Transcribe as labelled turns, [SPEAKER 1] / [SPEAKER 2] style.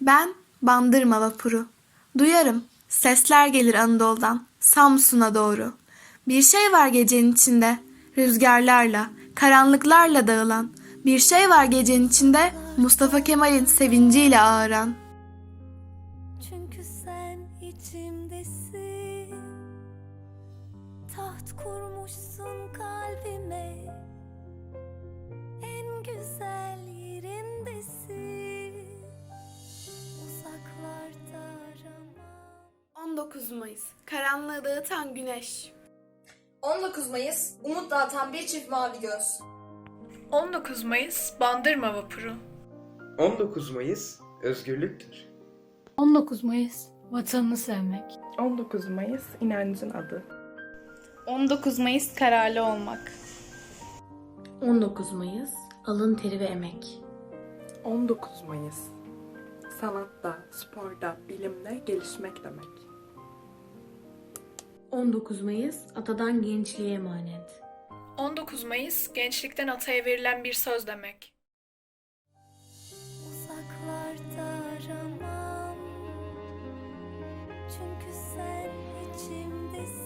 [SPEAKER 1] Ben Bandırma vapuru. Duyarım, sesler gelir Anadolu'dan, Samsun'a doğru. Bir şey var gecenin içinde, rüzgarlarla, karanlıklarla dağılan. Bir şey var gecenin içinde, Mustafa Kemal'in sevinciyle ağıran.
[SPEAKER 2] Çünkü sen içimdesin Taht kurmuşsun kalbime
[SPEAKER 1] 19 Mayıs, karanlığı dağıtan güneş.
[SPEAKER 3] 19 Mayıs umut dağıtan bir çift mavi göz.
[SPEAKER 4] 19 Mayıs Bandırma Vapuru
[SPEAKER 5] 19 Mayıs özgürlüktür.
[SPEAKER 6] 19 Mayıs vatanını sevmek.
[SPEAKER 7] 19 Mayıs inancın adı.
[SPEAKER 8] 19 Mayıs kararlı olmak.
[SPEAKER 9] 19 Mayıs alın teri ve emek.
[SPEAKER 7] 19 Mayıs sanatta, sporda, bilimde gelişmek demek.
[SPEAKER 9] 19 Mayıs atadan gençliğe emanet.
[SPEAKER 4] 19 Mayıs gençlikten ataya verilen bir söz demek.
[SPEAKER 2] Uzaklarda aramam Çünkü sen içimdesin